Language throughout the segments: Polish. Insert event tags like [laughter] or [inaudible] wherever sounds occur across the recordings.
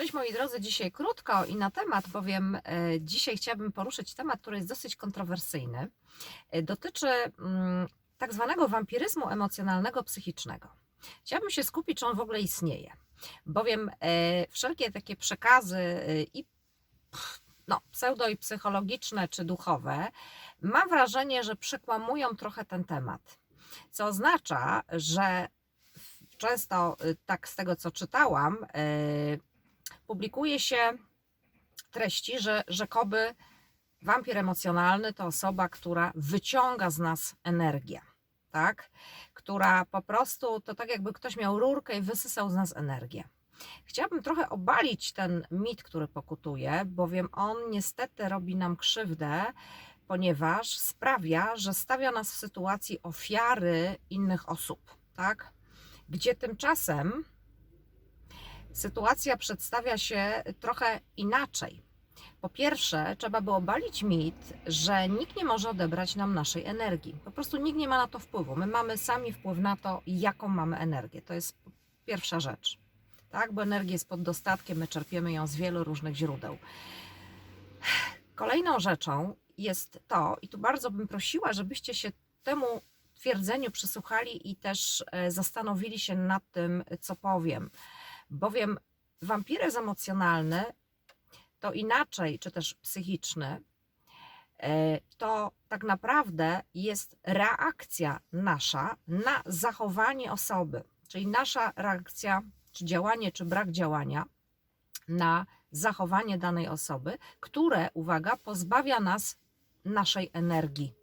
Cześć moi drodzy, dzisiaj krótko i na temat, bowiem e, dzisiaj chciałabym poruszyć temat, który jest dosyć kontrowersyjny. E, Dotyczy mm, tak zwanego wampiryzmu emocjonalnego psychicznego. Chciałabym się skupić, czy on w ogóle istnieje, bowiem e, wszelkie takie przekazy i no, pseudo i psychologiczne czy duchowe, mam wrażenie, że przekłamują trochę ten temat. Co oznacza, że często, tak z tego co czytałam, publikuje się treści, że rzekoby wampir emocjonalny to osoba, która wyciąga z nas energię, tak? Która po prostu to tak jakby ktoś miał rurkę i wysysał z nas energię. Chciałabym trochę obalić ten mit, który pokutuje, bowiem on niestety robi nam krzywdę, ponieważ sprawia, że stawia nas w sytuacji ofiary innych osób, tak? Gdzie tymczasem sytuacja przedstawia się trochę inaczej. Po pierwsze, trzeba by obalić mit, że nikt nie może odebrać nam naszej energii. Po prostu nikt nie ma na to wpływu. My mamy sami wpływ na to, jaką mamy energię. To jest pierwsza rzecz. Tak, bo energia jest pod dostatkiem, my czerpiemy ją z wielu różnych źródeł. Kolejną rzeczą jest to, i tu bardzo bym prosiła, żebyście się temu twierdzeniu przysłuchali i też e, zastanowili się nad tym, co powiem. Bowiem wampiryzm emocjonalny to inaczej, czy też psychiczny, e, to tak naprawdę jest reakcja nasza na zachowanie osoby, czyli nasza reakcja, czy działanie, czy brak działania na zachowanie danej osoby, które, uwaga, pozbawia nas naszej energii.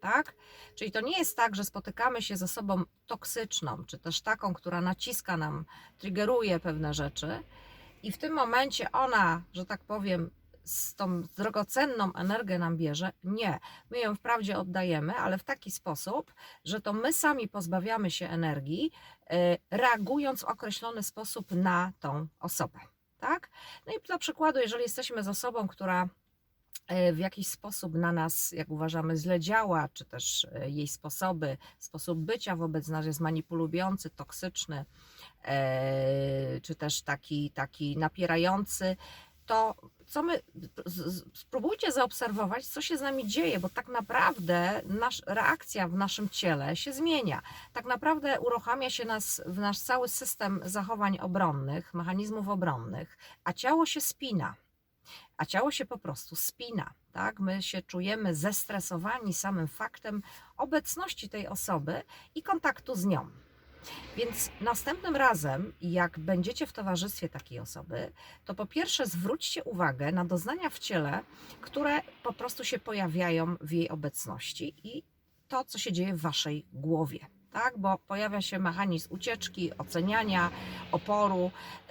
Tak? Czyli to nie jest tak, że spotykamy się z osobą toksyczną, czy też taką, która naciska nam, triggeruje pewne rzeczy, i w tym momencie ona, że tak powiem, z tą drogocenną energię nam bierze. Nie, my ją wprawdzie oddajemy, ale w taki sposób, że to my sami pozbawiamy się energii, e, reagując w określony sposób na tą osobę. Tak? No i dla przykładu, jeżeli jesteśmy z osobą, która w jakiś sposób na nas, jak uważamy, źle działa, czy też e, jej sposoby, sposób bycia wobec nas jest manipulujący, toksyczny, e, czy też taki, taki napierający, to co my, spróbujcie zaobserwować, co się z nami dzieje, bo tak naprawdę nasz, reakcja w naszym ciele się zmienia. Tak naprawdę uruchamia się nas, w nasz cały system zachowań obronnych, mechanizmów obronnych, a ciało się spina. A ciało się po prostu spina. Tak? My się czujemy zestresowani samym faktem obecności tej osoby i kontaktu z nią. Więc następnym razem, jak będziecie w towarzystwie takiej osoby, to po pierwsze zwróćcie uwagę na doznania w ciele, które po prostu się pojawiają w jej obecności i to, co się dzieje w waszej głowie. Tak, bo pojawia się mechanizm ucieczki, oceniania, oporu.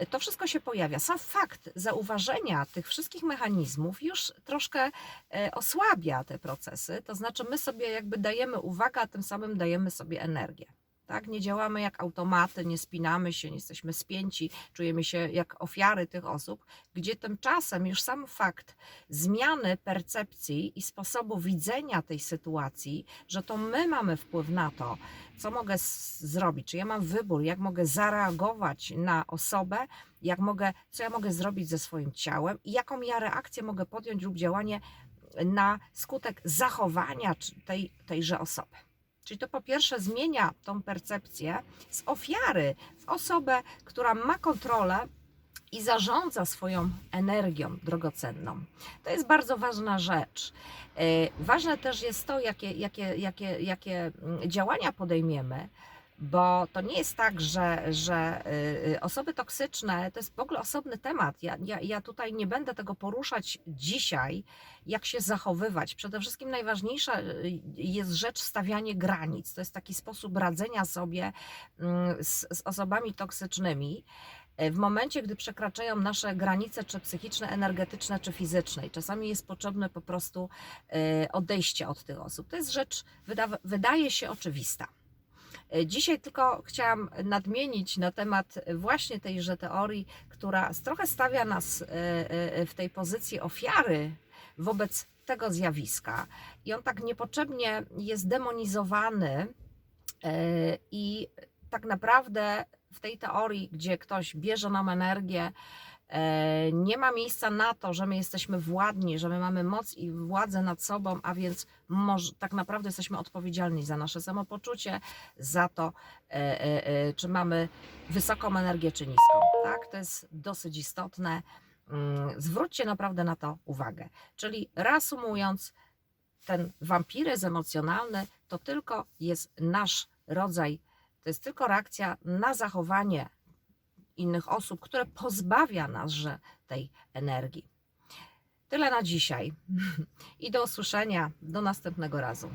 To wszystko się pojawia. Sam fakt zauważenia tych wszystkich mechanizmów już troszkę e, osłabia te procesy. To znaczy, my sobie jakby dajemy uwagę, a tym samym dajemy sobie energię. Tak? Nie działamy jak automaty, nie spinamy się, nie jesteśmy spięci, czujemy się jak ofiary tych osób, gdzie tymczasem już sam fakt zmiany percepcji i sposobu widzenia tej sytuacji, że to my mamy wpływ na to, co mogę zrobić, czy ja mam wybór, jak mogę zareagować na osobę, jak mogę, co ja mogę zrobić ze swoim ciałem i jaką ja reakcję mogę podjąć lub działanie na skutek zachowania tejże osoby. Czyli to po pierwsze zmienia tą percepcję z ofiary w osobę, która ma kontrolę i zarządza swoją energią drogocenną. To jest bardzo ważna rzecz. E, Ważne też jest to, jakie, jakie, jakie, jakie mm, działania podejmiemy, bo to nie jest tak, że, że y, osoby toksyczne to jest w ogóle osobny temat. Ja, ja, ja tutaj nie będę tego poruszać dzisiaj, jak się zachowywać. Przede wszystkim najważniejsza y, jest rzecz stawianie granic. To jest taki sposób radzenia sobie mm, z, z osobami toksycznymi. W momencie, gdy przekraczają nasze granice, czy psychiczne, energetyczne, czy fizyczne, i czasami jest potrzebne po prostu odejście od tych osób. To jest rzecz, wyda- wydaje się oczywista. E, Dzisiaj tylko chciałam nadmienić na temat właśnie tejże teorii, która trochę stawia nas e, e, w tej pozycji ofiary wobec tego zjawiska. I on tak niepotrzebnie jest demonizowany e, i tak naprawdę w tej teorii, gdzie ktoś bierze nam energię, E, Nie ma miejsca na to, że my jesteśmy władni, że my mamy moc i władzę nad sobą, a więc może, tak naprawdę jesteśmy odpowiedzialni za nasze samopoczucie, za to, e, e, e, czy mamy wysoką energię, czy niską. Tak? To jest dosyć istotne. Mm, Zwróćcie naprawdę na to uwagę. Czyli reasumując, ten wampiryzm emocjonalny to tylko jest nasz rodzaj, to jest tylko reakcja na zachowanie innych osób, które pozbawia nas że tej energii. Tyle na dzisiaj [laughs] i do usłyszenia do następnego razu.